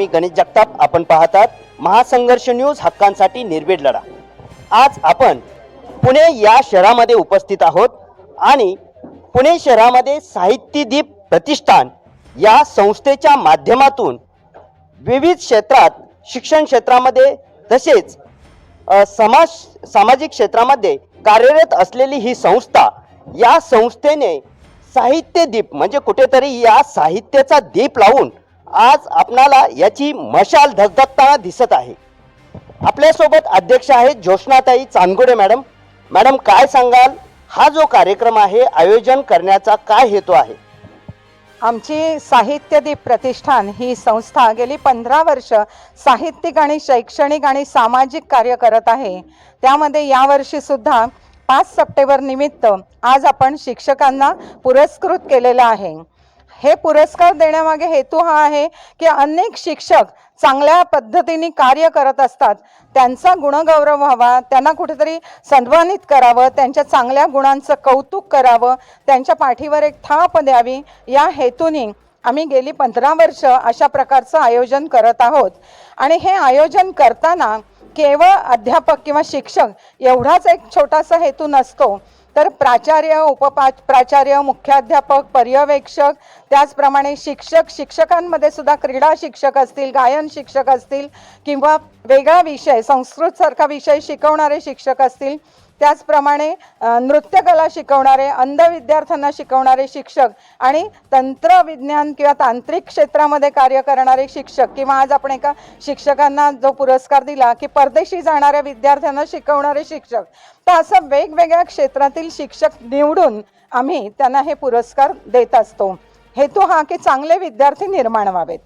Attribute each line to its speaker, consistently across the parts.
Speaker 1: मी गणेश जगताप आपण पाहतात. महासंघर्ष न्यूज हक्कांसाठी निर्भीड लढा. आज आपण पुणे या शहरामध्ये उपस्थित आहोत आणि पुणे शहरामध्ये साहित्यदीप प्रतिष्ठान या संस्थेच्या माध्यमातून विविध क्षेत्रात शिक्षण क्षेत्रामध्ये तसेच समाज सामाजिक क्षेत्रामध्ये कार्यरत असलेली ही संस्था या संस्थेने साहित्य दीप म्हणजे कुठेतरी या साहित्याचा दीप लावून आज आपणाला याची मशाल धगधगताना दिसत आहे. आपल्यासोबत अध्यक्ष आहेत ज्योत्स्नाताई चांदगुडे मॅडम. मॅडम काय सांगाल? हा जो कार्यक्रम आहे आयोजन करण्याचा काय हेतू आहे?
Speaker 2: आमची साहित्यदीप प्रतिष्ठान ही संस्था गेली पंधरा वर्ष साहित्यिक आणि शैक्षणिक आणि सामाजिक कार्य करत आहे. त्यामध्ये यावर्षी सुद्धा पाच सप्टेंबर निमित्त आज आपण शिक्षकांना पुरस्कृत केलेलं आहे. हे पुरस्कार देण्यामागे हेतू हा आहे की अनेक शिक्षक चांगल्या पद्धतीने कार्य करत असतात. त्यांचा गुणगौरव व्हावा त्यांना कुठेतरी सन्मानित करावं त्यांच्या चांगल्या गुणांचं कौतुक करावं त्यांच्या पाठीवर एक थाप द्यावी या हेतूने आम्ही गेली पंधरा वर्ष अशा प्रकारचं आयोजन करत आहोत. आणि हे आयोजन करताना केवळ अध्यापक किंवा शिक्षक एवढाच एक छोटासा हेतू नसतो. तर प्राचार्य उपपा प्राचार्य मुख्याध्यापक पर्यवेक्षक त्याचप्रमाणे शिक्षक शिक्षकांमध्ये सुद्धा क्रीडा शिक्षक असतील गायन शिक्षक असतील किंवा वेगळा विषय संस्कृतसारखा विषय शिकवणारे शिक्षक असतील त्याचप्रमाणे नृत्यकला शिकवणारे अंध विद्यार्थ्यांना शिकवणारे शिक्षक आणि तंत्रविज्ञान किंवा तांत्रिक क्षेत्रामध्ये कार्य करणारे शिक्षक किंवा आज आपण एका शिक्षकांना जो पुरस्कार दिला की परदेशी जाणाऱ्या विद्यार्थ्यांना शिकवणारे शिक्षक. तर असं वेगवेगळ्या क्षेत्रातील शिक्षक निवडून आम्ही त्यांना हे पुरस्कार देत असतो. हेतू हा की चांगले विद्यार्थी निर्माण व्हावेत.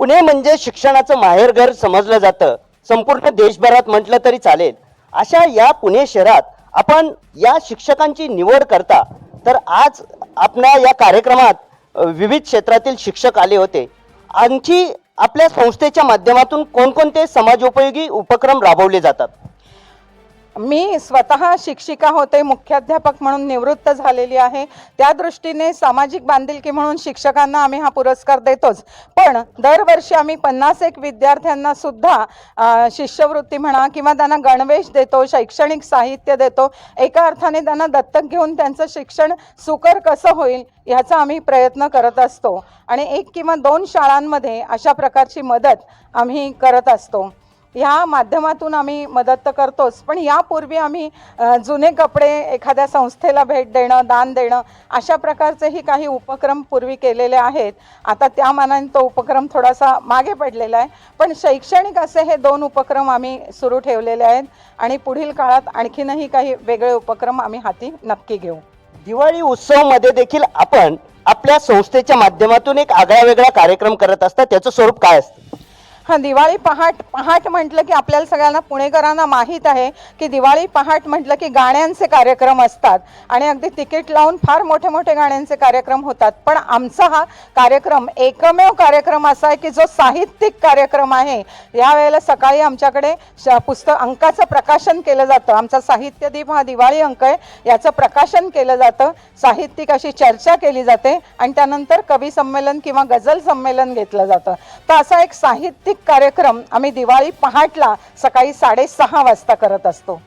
Speaker 1: पुणे म्हणजे शिक्षणाचं माहेरघर समजलं जातं. संपूर्ण देशभरात म्हटलं तरी चालेल. अशा या पुणे शहरात आपण या शिक्षकांची निवड करता तर आज आपल्या या कार्यक्रमात विविध क्षेत्रातील शिक्षक आले होते. आणखी आपल्या संस्थेच्या माध्यमातून कोणकोणते समाजोपयोगी उपक्रम राबवले जातात?
Speaker 2: मी स्वतः शिक्षिका होते मुख्याध्यापक म्हणून निवृत्त झालेली आहे. त्या दृष्टीने सामाजिक बांधिलकी म्हणून शिक्षकांना आम्ही हा पुरस्कार देतोच. पण दरवर्षी आम्ही पन्नास एक विद्यार्थ्यांना सुद्धा शिष्यवृत्ती म्हणा किंवा त्यांना गणवेश देतो शैक्षणिक साहित्य देतो एका अर्थाने त्यांना दत्तक घेऊन त्यांचं शिक्षण सुकर कसं होईल ह्याचा आम्ही प्रयत्न करत असतो. आणि एक किंवा दोन शाळांमध्ये अशा प्रकारची मदत आम्ही करत असतो. ह्या माध्यमातून आम्ही मदत तर करतोच पण यापूर्वी आम्ही जुने कपडे एखाद्या संस्थेला भेट देणं दान देणं अशा प्रकारचेही काही उपक्रम पूर्वी केलेले आहेत. आता त्या मानाने तो उपक्रम थोडासा मागे पडलेला आहे. पण शैक्षणिक असे हे दोन उपक्रम आम्ही सुरू ठेवलेले आहेत आणि पुढील काळात आणखीनही काही वेगळे उपक्रम आम्ही हाती नक्की घेऊ.
Speaker 1: दिवाळी उत्सवमध्ये देखील आपण आपल्या संस्थेच्या माध्यमातून एक आगळा वेगळा कार्यक्रम करत असता त्याचं स्वरूप काय असतं?
Speaker 2: हां दिवाळी पहाट पहाट म्हटलं की आपल्याला सगळ्यांना पुणेकरांना माहीत आहे की दिवाळी पहाट म्हटलं की गाण्यांचे कार्यक्रम असतात. आणि अगदी तिकीट लावून फार मोठे मोठे गाण्यांचे कार्यक्रम होतात. पण आमचा हा कार्यक्रम एकमेव कार्यक्रम असा आहे की जो साहित्यिक कार्यक्रम आहे. यावेळेला सकाळी आमच्याकडे श पुस्तक अंकाचं प्रकाशन केलं जातं. आमचा साहित्यदीप हा दिवाळी अंक आहे. याचं प्रकाशन केलं जातं. साहित्यिक अशी चर्चा केली जाते. आणि त्यानंतर कवी संमेलन किंवा गझल संमेलन घेतलं जातं. तर असा एक साहित्यिक कार्यक्रम आम्ही दिवाळी पहाटला सकाळी साडेसहा वाजता करत असतो.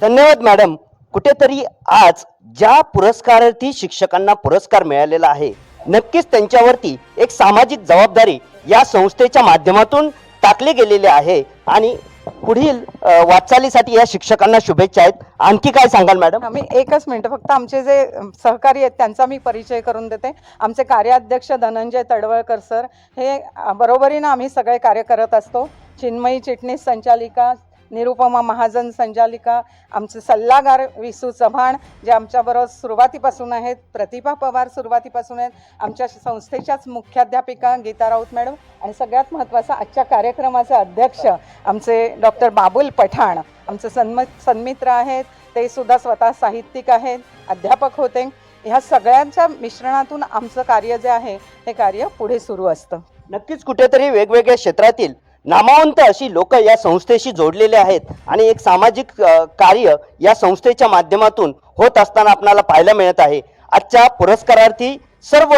Speaker 1: धन्यवाद मॅडम. कुठेतरी आज ज्या पुरस्कारार्थी शिक्षकांना पुरस्कार मिळालेला आहे नक्कीच त्यांच्यावरती एक सामाजिक जबाबदारी या संस्थेच्या माध्यमातून टाकली गेलेली आहे आणि पुढील वाटचालीसाठी या शिक्षकांना शुभेच्छा आहेत. आणखी काय सांगाल मॅडम?
Speaker 2: आम्ही एकच मिनटं फक्त आमचे जे सहकारी आहेत त्यांचा मी परिचय करून देते. आमचे कार्याध्यक्ष धनंजय तडवळकर सर हे बरोबरीनं आम्ही सगळे कार्य करत असतो. चिन्मयी चिटणीस संचालिका निरुपमा महाजन संचालिका आमचे सल्लागार विसू चव्हाण जे आमच्याबरोबर सुरुवातीपासून आहेत प्रतिभा पवार सुरुवातीपासून आहेत आमच्या संस्थेच्याच मुख्याध्यापिका गीता राऊत मॅडम आणि सगळ्यात महत्त्वाचा आजच्या कार्यक्रमाचे अध्यक्ष आमचे डॉक्टर बाबुल पठाण. आमचे सन्म सन्मित्र आहेत ते सुद्धा स्वतः साहित्यिक आहेत अध्यापक होते. ह्या सगळ्यांच्या मिश्रणातून आमचं कार्य जे आहे हे कार्य पुढे सुरू असतं.
Speaker 1: नक्कीच कुठेतरी वेगवेगळ्या क्षेत्रातील नामवंत अशी लोक या संस्थेशी जोडलेले आहेत. आणि एक सामाजिक कार्य या संस्थेच्या माध्यमातून होत असताना आपल्याला पाहायला मिळत आहे. आजच्या पुरस्कारार्थी सर्व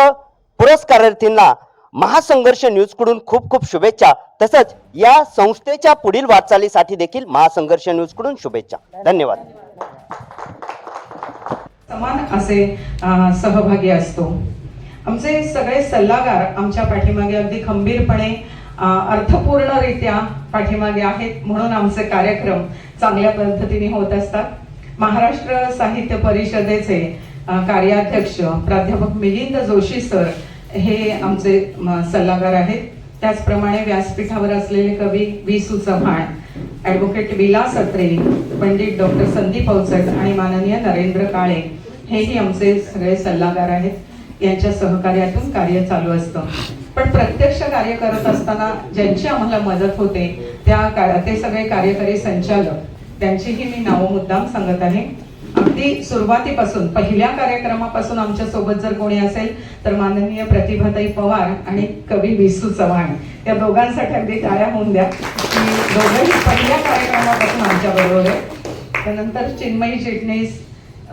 Speaker 1: पुरस्कारार्थींना महासंघर्ष न्यूजकडून खूप खूप शुभेच्छा. तसंच या संस्थेच्या पुढील वाटचालीसाठी देखील महासंघर्ष न्यूजकडून शुभेच्छा. धन्यवाद.
Speaker 2: समान असे सहभागी असतो. आमचे सगळे सल्लागार आमच्या पाठीमागे अगदी खंबीरपणे अर्थपूर्णरित्या पाठीमागे आहेत म्हणून आमचे कार्यक्रम चांगल्या पद्धतीने होत असतात. महाराष्ट्र साहित्य परिषदेचे कार्याध्यक्ष प्राध्यापक मिलिंद जोशी सर हे आमचे सल्लागार आहेत. त्याचप्रमाणे व्यासपीठावर असलेले कवी वि सु चव्हाण ॲडव्होकेट विलास अत्रे पंडित डॉक्टर संदीप अवचट आणि माननीय नरेंद्र काळे हेही आमचे सगळे सल्लागार आहेत. यांच्या सहकार्यातून कार्य चालू असतं. पण प्रत्यक्ष कार्य करत असताना ज्यांची आम्हाला मदत होते त्या ते सगळे कार्यकारी संचालक त्यांचीही मी नावं मुद्दाम सांगत आहे. अगदी सुरुवातीपासून पहिल्या कार्यक्रमापासून आमच्यासोबत जर कोणी असेल तर माननीय प्रतिभाताई पवार आणि कवी विसू चव्हाण या दोघांसाठी अगदी टाळ्या होऊन द्या. की दोघंही पहिल्या कार्यक्रमापासून आमच्या बरोबर आहे. त्यानंतर चिन्मयी चिटणीस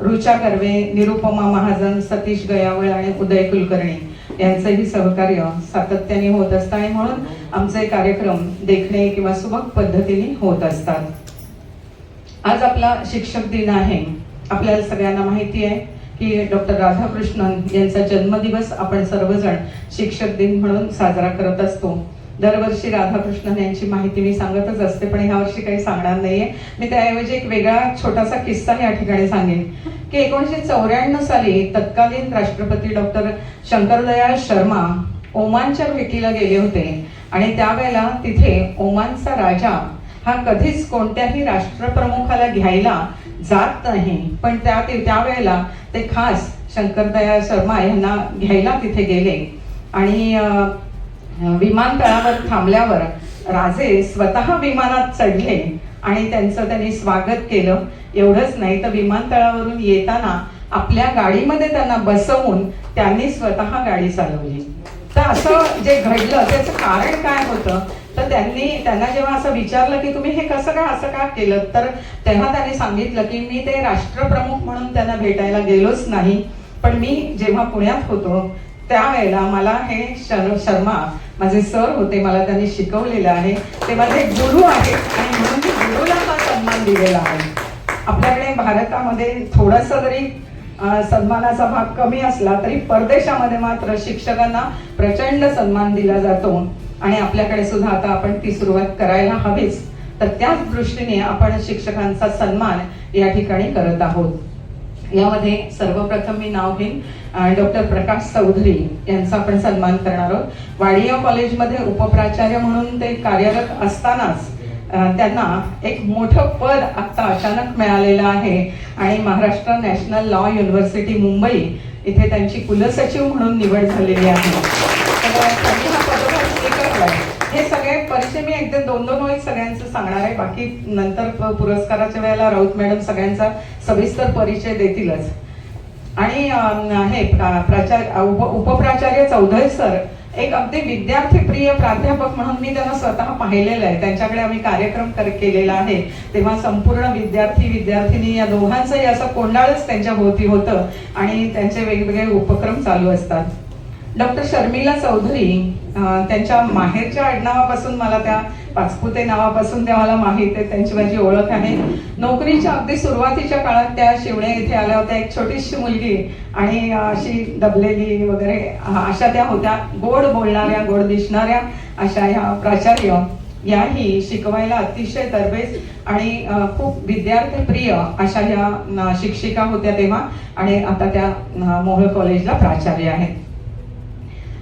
Speaker 2: रुचा कर्वे निरुपमा महाजन सतीश गयावळ आणि उदय कुलकर्णी. यांचंही सहकार्य सातत्याने होत असतं आणि म्हणून आमचे कार्यक्रम देखणे किंवा सुबक पद्धतीने होत असतात. आज आपला शिक्षक दिन आहे. आपल्याला सगळ्यांना माहिती आहे की डॉक्टर राधाकृष्णन यांचा जन्मदिवस आपण सर्वजण शिक्षक दिन म्हणून साजरा करत असतो. दरवर्षी राधाकृष्णन यांची माहिती मी सांगतच असते पण ह्या वर्षी काही सांगणार नाहीये. मी त्याऐवजी एक वेगळा छोटासा किस्सा या ठिकाणी सांगेन. की एकोणीसशे चौऱ्याण्णव साली तत्कालीन राष्ट्रपती डॉक्टर शंकरदयाळ शर्मा ओमानच्या भेटीला गेले होते. आणि त्यावेळेला तिथे ओमानचा राजा हा कधीच कोणत्याही राष्ट्रप्रमुखाला घ्यायला जात नाही. पण त्या त्यावेळेला ते खास शंकरदयाळ शर्मा यांना घ्यायला तिथे गेले. आणि विमानतळावर थांबल्यावर राजे स्वतः विमानात चढले आणि त्यांचं त्यांनी स्वागत केलं. एवढंच नाही तर विमानतळावरून येताना आपल्या गाडीमध्ये त्यांना बसवून त्यांनी स्वतः गाडी चालवली. तर असं जे घडलं त्याचं कारण काय होतं? तर त्यांनी त्यांना जेव्हा असं विचारलं की तुम्ही हे कसं काय असं का केलं? तर तेव्हा त्यांनी सांगितलं की मी ते राष्ट्रप्रमुख म्हणून त्यांना भेटायला गेलोच नाही. पण मी जेव्हा पुण्यात होतो त्यावेळेला मला हे शर शर्मा माझे सर होते मला त्यांनी शिकवलेलं आहे. ते माझे गुरु आहेत आणि म्हणून मी गुरुला हा सन्मान दिलेला आहे. आपल्याकडे भारतामध्ये थोडासा जरी सन्मानाचा भाग कमी असला तरी परदेशामध्ये मात्र शिक्षकांना प्रचंड सन्मान दिला जातो. आणि आपल्याकडे सुद्धा आता आपण ती सुरुवात करायला हवीच. तर त्याच दृष्टीने आपण शिक्षकांचा सन्मान या ठिकाणी करत आहोत. यामध्ये सर्वप्रथम मी नाव घेईन. डॉक्टर प्रकाश चौधरी यांचा आपण सन्मान करणार आहोत. वाडिया कॉलेजमध्ये उपप्राचार्य म्हणून ते कार्यरत असतानाच त्यांना एक मोठं पद आत्ता अचानक मिळालेलं आहे. आणि Maharashtra national law university Mumbai इथे त्यांची कुलसचिव म्हणून निवड झालेली आहे. तर त्यांनी हा पदभार स्वीकारलाय. हे सगळे परिचय मी एकदम दोन दोन वेळी सगळ्यांचं सांगणार आहे. बाकी नंतर पुरस्काराच्या वेळेला राऊत मॅडम सगळ्यांचा सविस्तर परिचय देतीलच. आणि हे प्राचार्य उप उपप्राचार्य चौधरी सर एक अगदी विद्यार्थी प्रिय प्राध्यापक म्हणून मी त्यांना स्वतः पाहिलेलं आहे. त्यांच्याकडे आम्ही कार्यक्रम कर केलेला आहे. तेव्हा संपूर्ण विद्यार्थी विद्यार्थिनी या दोघांचंही असं कोंडाळच त्यांच्या भोवती होतं आणि त्यांचे वेगवेगळे उपक्रम चालू असतात. डॉक्टर शर्मिला चौधरी त्यांच्या माहेरच्या आडनावापासून मला त्या पाचपुते नावापासून त्या मला माहीत आहे त्यांची माझी ओळख आहे. नोकरीच्या अगदी सुरुवातीच्या काळात त्या शिवणे इथे आल्या होत्या. एक छोटीशी मुलगी आणि अशी दबलेली वगैरे अशा त्या होत्या. गोड बोलणाऱ्या गोड दिसणाऱ्या अशा ह्या प्राचार्य याही शिकवायला अतिशय तरबेज आणि खूप खूप विद्यार्थीप्रिय अशा ह्या शिक्षिका होत्या तेव्हा आणि आता त्या मोहळ मोहोळ कॉलेजला प्राचार्य आहेत.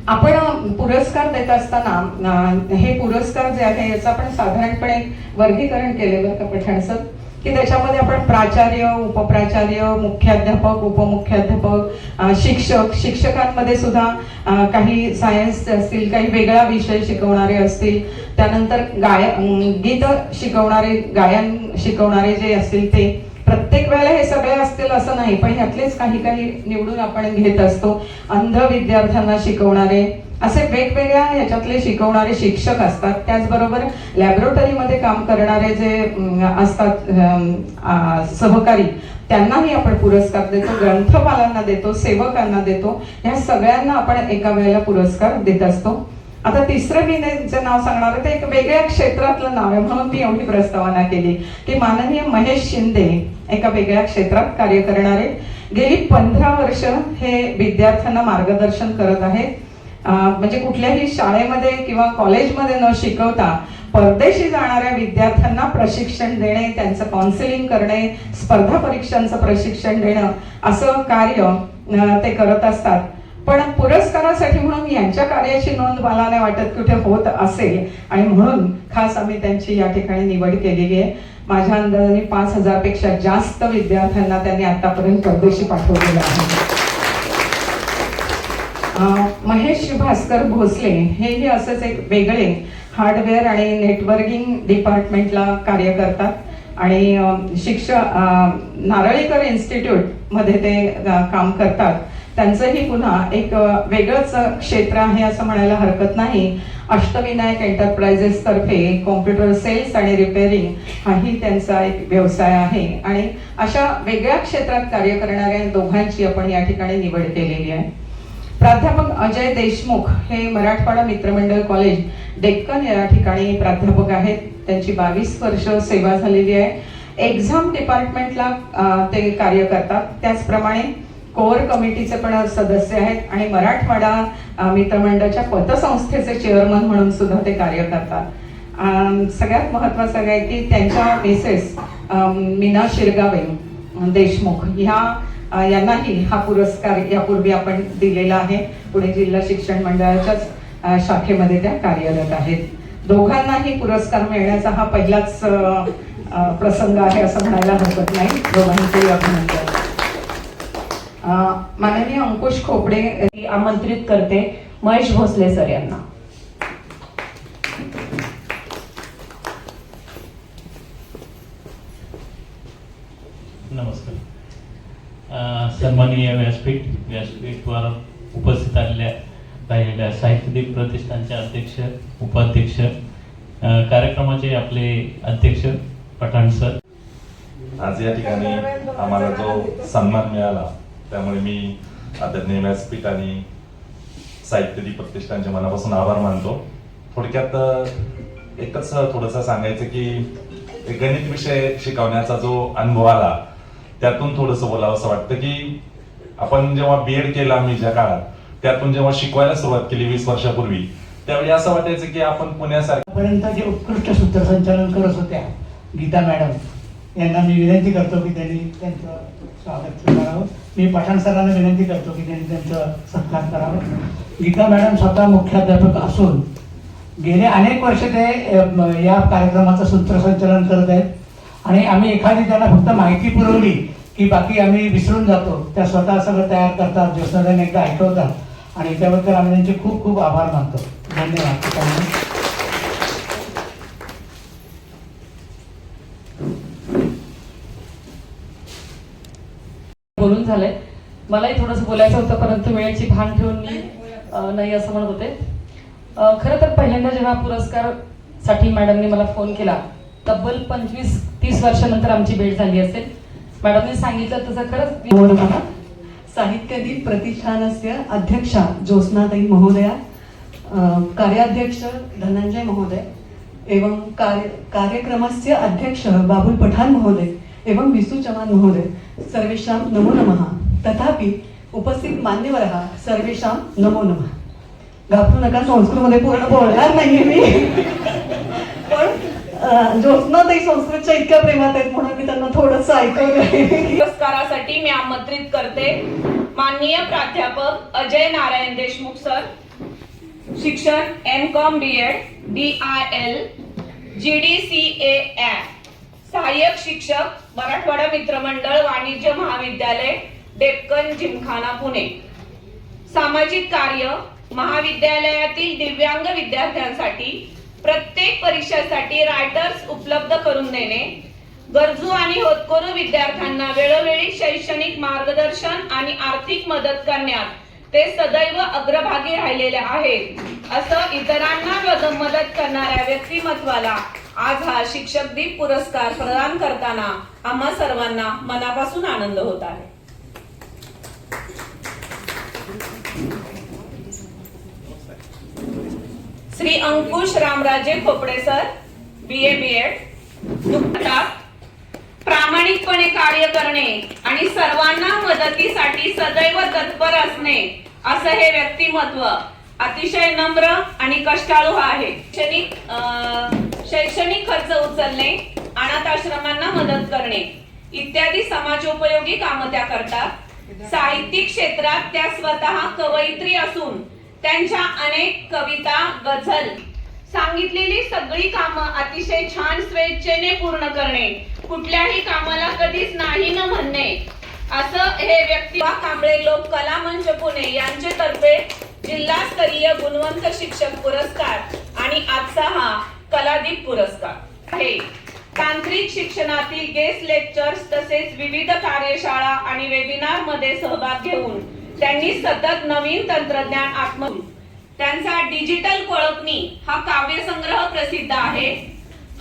Speaker 2: आपण पुरस्कार देत असताना हे पुरस्कार जे आहे याचं आपण साधारणपणे वर्गीकरण केलेलं बरं का पठाण सर? की त्याच्यामध्ये आपण प्राचार्य उपप्राचार्य मुख्याध्यापक उपमुख्याध्यापक शिक्षक शिक्षकांमध्ये सुद्धा काही सायन्स असतील काही वेगळा विषय शिकवणारे असतील त्यानंतर गाय गीत शिकवणारे गायन शिकवणारे जे असतील ते प्रत्येक वेळेला हे सगळे असतील असं नाही पण ह्यातलेच काही काही निवडून आपण घेत असतो. अंध विद्यार्थ्यांना शिकवणारे असे वेगवेगळ्या ह्याच्यातले शिकवणारे शिक्षक असतात. त्याचबरोबर लॅबोरेटरीमध्ये काम करणारे जे असतात सहकारी त्यांनाही आपण पुरस्कार देतो ग्रंथपालांना देतो सेवकांना देतो. ह्या सगळ्यांना आपण एका वेळेला पुरस्कार देत असतो. आता तिसरं मी नाव सांगणार ते एक वेगळ्या क्षेत्रातलं नाव आहे म्हणून मी एवढी प्रस्तावना केली. की माननीय महेश शिंदे एका वेगळ्या क्षेत्रात कार्य करणारे गेली पंधरा वर्ष हे विद्यार्थ्यांना मार्गदर्शन करत आहेत. म्हणजे कुठल्याही शाळेमध्ये किंवा कॉलेजमध्ये न शिकवता परदेशी जाणाऱ्या विद्यार्थ्यांना प्रशिक्षण देणे त्यांचं काउन्सिलिंग करणे स्पर्धा परीक्षांचं प्रशिक्षण देणं असं कार्य ते करत असतात. पण पुरस्कारासाठी म्हणून यांच्या कार्याची नोंद मला नाही वाटत कुठे होत असेल. आणि म्हणून खास आम्ही त्यांची या ठिकाणी निवड केलेली आहे. माझ्या अंदाजाने पाच हजारपेक्षा जास्त विद्यार्थ्यांना त्यांनी आतापर्यंत परदेशी पाठवलेलं आहे. महेश भास्कर भोसले हेही असंच एक वेगळे हार्डवेअर आणि नेटवर्किंग डिपार्टमेंटला कार्य करतात. आणि शिक्षक नारळीकर इन्स्टिट्यूटमध्ये ते काम करतात. त्यांचंही पुन्हा एक वेगळंच क्षेत्र आहे असं म्हणायला हरकत नाही. अष्टविनायक एंटरप्राइजेसतर्फे कॉम्प्युटर सेल्स आणि रिपेअरिंग हाही त्यांचा एक व्यवसाय आहे. आणि अशा वेगळ्या क्षेत्रात कार्य करणाऱ्या दोघांची आपण या ठिकाणी निवड केलेली आहे. प्राध्यापक अजय देशमुख हे मराठवाडा मित्रमंडळ कॉलेज डेक्कन या ठिकाणी प्राध्यापक आहेत. त्यांची बावीस वर्ष सेवा झालेली आहे. एक्झाम डिपार्टमेंटला ते कार्य करतात. त्याचप्रमाणे कोअर कमिटीचे पण सदस्य आहेत आणि मराठवाडा मित्रमंडळाच्या पतसंस्थेचे चेअरमन म्हणून सुद्धा ते कार्य करतात. सगळ्यात महत्वाचं आहे की त्यांच्या मिसेस मीना शिरगावे देशमुख ह्या यांनाही हा पुरस्कार यापूर्वी आपण दिलेला आहे. पुणे जिल्हा शिक्षण मंडळाच्याच शाखेमध्ये त्या कार्यरत आहेत. दोघांनाही पुरस्कार मिळण्याचा हा पहिलाच प्रसंग आहे असं म्हणायला हरकत नाही. दोघांचेही अभिनंदन. माननीय अंकुश खोपडे
Speaker 3: आमंत्रित करते महेश भोसले सर यांना.
Speaker 4: नमस्कार. सन्माननीय व्यासपीठ व्यासपीठवर उपस्थित आलेल्या राहिलेल्या साहित्यदीप प्रतिष्ठानचे अध्यक्ष उपाध्यक्ष कार्यक्रमाचे आपले अध्यक्ष पठाण सर.
Speaker 5: आज या ठिकाणी आम्हाला जो सन्मान मिळाला त्यामुळे मी आदरणीय व्यासपीठ आणि साहित्यदीप प्रतिष्ठानचे मनापासून आभार मानतो. थोडक्यात एकच थोडंसं सांगायचं की एक गणित विषय शिकवण्याचा जो अनुभव आला त्यातून थोडंसं बोलावं असं वाटतं की आपण जेव्हा बी एड केला मी ज्या काळात त्यातून जेव्हा शिकवायला सुरुवात केली वीस वर्षापूर्वी त्यावेळी असं वाटायचं की आपण
Speaker 6: पुण्यासारख्यापर्यंत जे उत्कृष्ट सूत्रसंचालन करत होत्या गीता मॅडम यांना मी विनंती करतो की त्यांनी त्यांचं स्वागत करावं मी पठाण सरांना विनंती करतो की त्यांनी त्यांचा सत्कार करावं. गीता मॅडम स्वतः मुख्याध्यापक असून गेले अनेक वर्ष ते या कार्यक्रमाचं सूत्रसंचालन करत आहेत. आणि आम्ही एखादी त्यांना फक्त माहिती पुरवली की बाकी आम्ही विसरून जातो. त्या स्वतः सगळं तयार करतात ज्योत्सनाने एकदा ऐकवतात. आणि त्याबद्दल आम्ही त्यांचे खूप खूप आभार मानतो. धन्यवाद.
Speaker 3: झालंय. मलाही थोडंसं बोलायचं होतं परंतु वेळेची भान ठेवून मी नाही असं म्हणत होते. खरं तर पहिल्यांदा जेव्हा पुरस्कारसाठी मॅडमने मला फोन केला तब्बल पंचवीस तीस वर्षानंतर आमची भेट झाली असेल. मॅडमने सांगितलं तसं खरंच
Speaker 7: नमो नमः साहित्यदीप प्रतिष्ठानस्य अध्यक्षा ज्योत्स्नाताई महोदया कार्याध्यक्ष धनंजय महोदय एवं कार्य कार्यक्रमस्य अध्यक्ष बाबुल पठाण महोदय एवं विसु चव्हाण महोदय सर्वेषां नमो नमः. तथापि उपस्थित मान्यवरः सर्वेषां नमो नमः. घाबरू नका संस्कृतमध्ये पूर्ण बोलणार नाहीये मी. पण अ, संस्कृतच्या इतक्या प्रेमात आहेत म्हणून मी त्यांना थोडंसं ऐकवलं
Speaker 8: पुरस्कारासाठी मी आमंत्रित करते माननीय प्राध्यापक अजय नारायण देशमुख सर शिक्षण M Com B Ed D I L G D C A सहाय्यक शिक्षक मराठवाडा मित्रमंडळ वाणिज्य महाविद्यालय डेक्कन जिमखाना पुणे. सामाजिक कार्य महाविद्यालयातील दिव्यांग विद्यार्थ्यांसाठी प्रत्येक परीक्षेसाठी रायटर्स उपलब्ध करून देणे गरजू आणि होतकरू विद्यार्थ्यांना वेळोवेळी शैक्षणिक मार्गदर्शन आणि आर्थिक मदत करण्यात ते सदैव अग्रभागी राहिलेले आहेत. असं इतरांना मदत करणाऱ्या व्यक्तिमत्वाला आज हा शिक्षक दिन पुरस्कार प्रदान करताना आम्हा सर्वांना मनापासून आनंद होत आहे. Shri Ankush Ramraje Khopde sir B A B Ed प्रामाणिकपणे कार्य करणे आणि सर्वांना मदतीसाठी सदैव तत्पर असणे असं हे व्यक्तिमत्व अतिशय नम्र आणि कष्टाळू आहे. शैक्षणिक अं, शैक्षणिक खर्च उचलणे अनाथ आश्रमांना मदत करणे. इत्यादी समाजोपयोगी कामं त्या करतात. साहित्यिक क्षेत्रात त्या स्वतः कवयित्री असून त्यांच्या अनेक कविता गझल सांगितलेली सगळी कामं अतिशय छान स्वेच्छेने पूर्ण करणे. कुठल्याही कामाला कधीच नाही न म्हणणे. असं हे व्यक्ती कांबळे लोक कला मंच पुणे यांचे तर्फे जिल्हास्तरीय गुणवंत शिक्षक पुरस्कार आणि आजचा हा कलादीप पुरस्कार. हे तांत्रिक शिक्षणातील गेस्ट लेक्चर्स तसेच विविध कार्यशाळा आणि वेबिनारमध्ये सहभाग घेऊन त्यांनी सतत नवीन तंत्रज्ञान आत्म त्यांचा डिजिटल कोळपणी हा काव्यसंग्रह प्रसिद्ध आहे.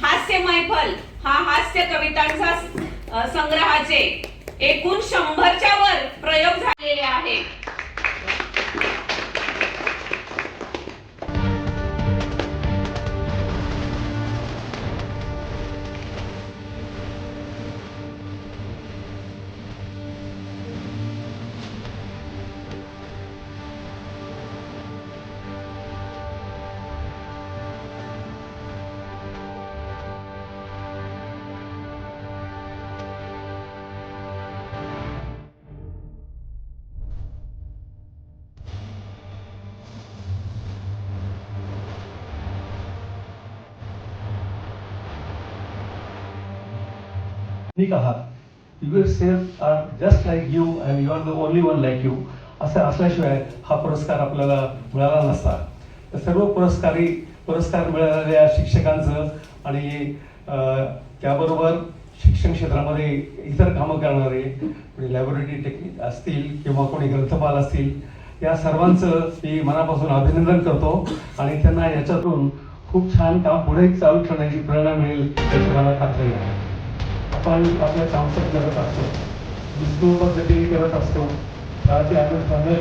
Speaker 8: हास्य मैफल हा हास्य कवितांचा संग्रहाचे एकूण शंभरच्या वर प्रयोग झालेले आहेत.
Speaker 9: Unique आहात self are just like you and you are the only one like you असं असल्याशिवाय हा पुरस्कार आपल्याला मिळाला नसता. तर सर्व पुरस्कारी पुरस्कार मिळालेल्या शिक्षकांचं आणि त्याबरोबर शिक्षण क्षेत्रामध्ये इतर कामं करणारे कोणी लॅबोरेटरी टेक्निक असतील किंवा कोणी ग्रंथपाल असतील या सर्वांचं मी मनापासून अभिनंदन करतो आणि त्यांना याच्यातून खूप छान काम पुढे चालू ठेवण्याची प्रेरणा मिळेल याची मला खात्री आहे. आपण आपल्या संसद करत असतो. विष्णू पद्धतीने करत असतो. त्याचे आम्ही चांगले